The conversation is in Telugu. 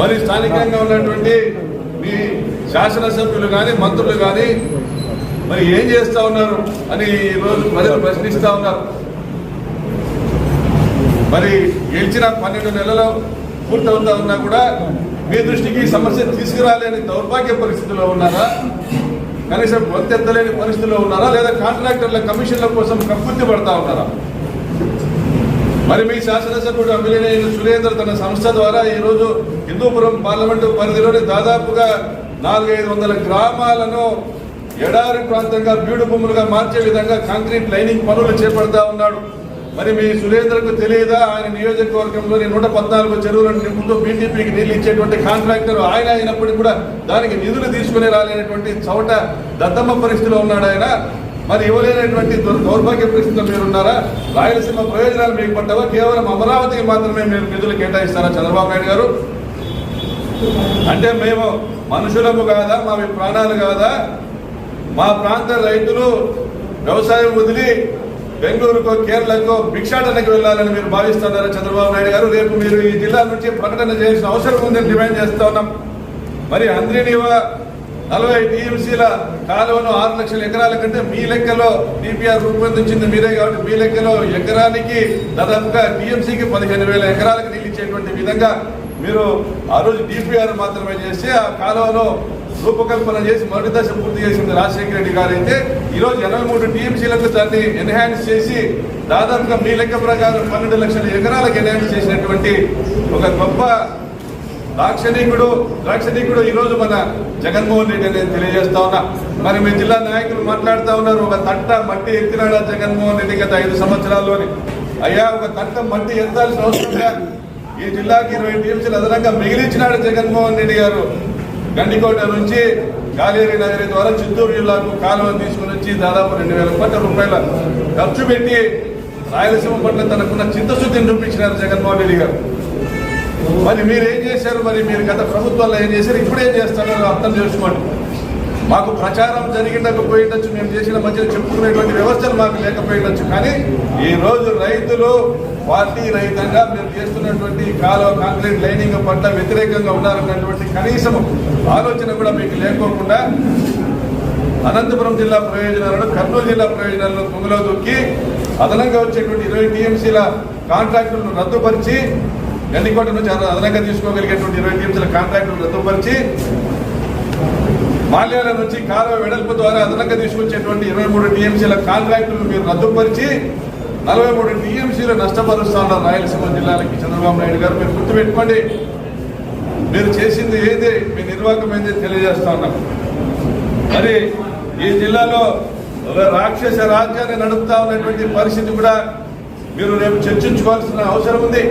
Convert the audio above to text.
మరి స్థానికంగా ఉన్నటువంటి మీ శాసనసభ్యులు కానీ మంత్రులు కానీ మరి ఏం చేస్తా ఉన్నారు అని ఈరోజు ప్రజలు ప్రశ్నిస్తా ఉన్నారు. మరి గెలిచిన పన్నెండు నెలలు పూర్తవుతా ఉన్నా కూడా మీ దృష్టికి సమస్య తీసుకురాలేని దౌర్భాగ్య పరిస్థితిలో ఉన్నారా? కనీసం గొంతెత్తలేని పరిస్థితిలో ఉన్నారా? లేదా కాంట్రాక్టర్ల కమిషన్ల కోసం కక్కుర్తి పడతా ఉన్నారా? మరి మీ శాసనసభ్యుడు అమిలినేని సురేందర్ తన సంస్థ ద్వారా ఈరోజు హిందూపురం పార్లమెంటు పరిధిలోని దాదాపుగా నాలుగైదు వందల గ్రామాలను ఎడారి ప్రాంతంగా బీడు భూములుగా మార్చే విధంగా కాంక్రీట్ లైనింగ్ పనులు చేపడతా ఉన్నాడు. మరి మీ సురేంద్రకు తెలియదా? ఆయన నియోజకవర్గంలోని నూట పద్నాలుగు చెరువులను నింపుతూ బీటీపీకి నీళ్ళు ఇచ్చేటువంటి కాంట్రాక్టర్ ఆయన అయినప్పటికీ కూడా దానికి నిధులు తీసుకుని రాలేనటువంటి చోట దత్తమ్మ పరిస్థితిలో ఉన్నాడు ఆయన. మరి ఇవ్వలేనటువంటి దౌర్భాగ్య పరిస్థితిలో మీరు ఉన్నారా రాయలసీమ ప్రయోజనాలు మీకు పడ్డావా? కేవలం అమరావతికి మాత్రమే మీరు నిధులు కేటాయిస్తారా చంద్రబాబు నాయుడు గారు? అంటే మేము మనుషులము కాదా? మావి ప్రాణాలు కాదా? మా ప్రాంత రైతులు వ్యవసాయం వదిలి బెంగళూరుకో కేరళకో భిక్షాటనకి వెళ్ళాలని మీరు భావిస్తున్నారా చంద్రబాబు నాయుడు గారు? రేపు మీరు ఈ జిల్లా నుంచి ప్రకటన చేయాల్సిన అవసరం ఉందని డిమాండ్ చేస్తా ఉన్నాం. మరి అందరినీ నలభై టీఎంసీల కాలువను ఆరు లక్షల ఎకరాల కంటే మీ లెక్కలో డిపిఆర్ రూపొందించింది మీరే కాబట్టి మీ లెక్కలో ఎకరానికి దాదాపుగా టీఎంసీకి పదిహేను వేల ఎకరాలకు నీళ్ళు ఇచ్చేటువంటి విధంగా మీరు ఆ రోజు డిపిఆర్ మాత్రమే చేసి ఆ కాలువలో రూపకల్పన చేసి మొదటి దశ పూర్తి చేసింది రాజశేఖర రెడ్డి గారు అయితే ఈరోజు ఎనభై మూడు టీఎంసీలకు దాన్ని ఎన్హాన్స్ చేసి దాదాపుగా మీ లెక్క ప్రకారం పన్నెండు లక్షల ఎకరాలకు ఎన్హాన్స్ చేసినటువంటి ఒక గొప్ప దాక్షణికుడు దాక్షణికుడు ఈ రోజు మన జగన్మోహన్ రెడ్డి నేను తెలియజేస్తా ఉన్నా. మరి మీ జిల్లా నాయకులు మాట్లాడుతూ ఉన్నారు. ఒక తట్ట మట్టి ఎత్తినాడా జగన్మోహన్ రెడ్డి గత ఐదు సంవత్సరాల్లోని? అయ్యా ఒక తట్ట మట్టి ఎత్తాల్సిన అవసరం ఈ జిల్లాకి ఇరవై టీఎంసీలు అదనంగా మిగిలించినాడు జగన్మోహన్ రెడ్డి గారు. గండికోట నుంచి కాలేరి నగరి ద్వారా చిత్తూరు జిల్లాకు కాలువ తీసుకుని వచ్చి దాదాపు రెండు వేల కోట్ల రూపాయల ఖర్చు పెట్టి రాయలసీమ పట్ల తనకున్న చిత్తశుద్ధిని చూపించినారు జగన్మోహన్ రెడ్డి గారు. మరి మీరు ఏం చేశారు? మరి మీరు గత ప్రభుత్వాల్లో ఏం చేశారు? ఇప్పుడు ఏం అర్థం చేసుకోండి. మాకు ప్రచారం జరిగిండకపోయిండొచ్చు మేము చేసిన మధ్యలో చెప్పుకునేటువంటి వ్యవస్థలు మాకు లేకపోయిండొచ్చు. కానీ ఈ రోజు రైతులు పార్టీ రహితంగా మీరు చేస్తున్నటువంటి కాలువ కాంక్రీట్ లైనింగ్ పట్ల వ్యతిరేకంగా ఉన్నారన్నటువంటి కనీసం ఆలోచన కూడా మీకు లేకోకుండా అనంతపురం జిల్లా ప్రయోజనాలను కర్నూలు జిల్లా ప్రయోజనాలను తుంగలో దొక్కి అదనంగా వచ్చేటువంటి ఇరవై టీఎంసీల కాంట్రాక్టులను రద్దుపరిచి గండికోట నుంచి అదనంగా తీసుకోగలిగేటువంటి ఇరవై టీఎంసీల కాంట్రాక్టులు రద్దుపరిచి మాల్యాల నుంచి కాలువ వెడల్పు ద్వారా అదనంగా తీసుకొచ్చేటువంటి ఇరవై మూడు టీఎంసీల కాంట్రాక్టులు మీరు రద్దుపరిచి నలభై మూడు టీఎంసీలు నష్టపరుస్తా ఉన్నారు రాయలసీమ జిల్లాలకి చంద్రబాబు నాయుడు గారు మీరు గుర్తుపెట్టుకోండి. మీరు చేసింది ఏది? మీ నిర్వాహకం ఏంది? తెలియజేస్తా ఉన్నాం. మరి ఈ జిల్లాలో ఒక రాక్షస రాజ్యాన్ని నడుపుతా ఉన్నటువంటి పరిస్థితి కూడా మీరు రేపు చర్చించుకోవాల్సిన అవసరం ఉంది.